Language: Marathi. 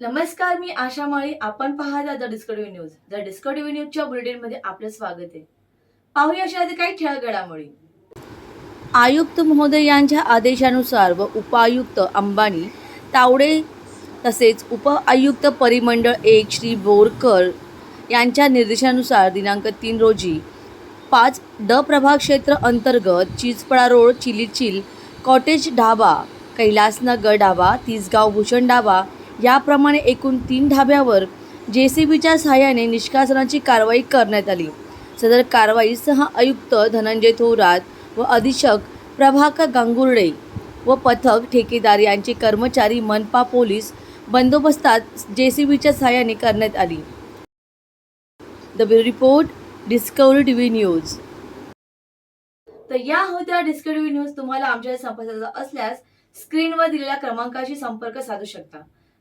नमस्कार मी आशा माळी. आपण पाहता the Discovery news. The Discovery न्यूजच्या बुलेटिनमध्ये आपलं स्वागत आहे. पाहूया अशा आधी काही ठळक घडामोडी आयुक्त महोदय यांच्या आदेशानुसार व उपायुक्त अंबानी तावडे तसेच उप आयुक्त परिमंडळ एक श्री बोरकर यांच्या निर्देशानुसार दिनांक तीन रोजी पाच ड प्रभाग क्षेत्र अंतर्गत चिचपळा रोड चिलीचिल कॉटेज ढाबा कैलासनगर ढाबा तिसगाव भूषण ढाबा याप्रमाणे एकूण तीन ढाब्यावर जे सी बीच्या सहाय्याने निष्कासनाची कारवाई करण्यात आली. सदर कारवाई सह आयुक्त धनंजय थोरात व अधीक्षक प्रभाकर गांगुर्डे व पथक ठेकेदार यांचे कर्मचारी मनपा पोलीस बंदोबस्तात जे सी बीच्या सहाय्याने करण्यात आली. The bureau report Discovery TV news. तर या होत्या डिस्कवरी न्यूज. तुम्हाला आमच्या संपर्क असल्यास स्क्रीनवर दिलेल्या क्रमांकाशी संपर्क साधू शकता.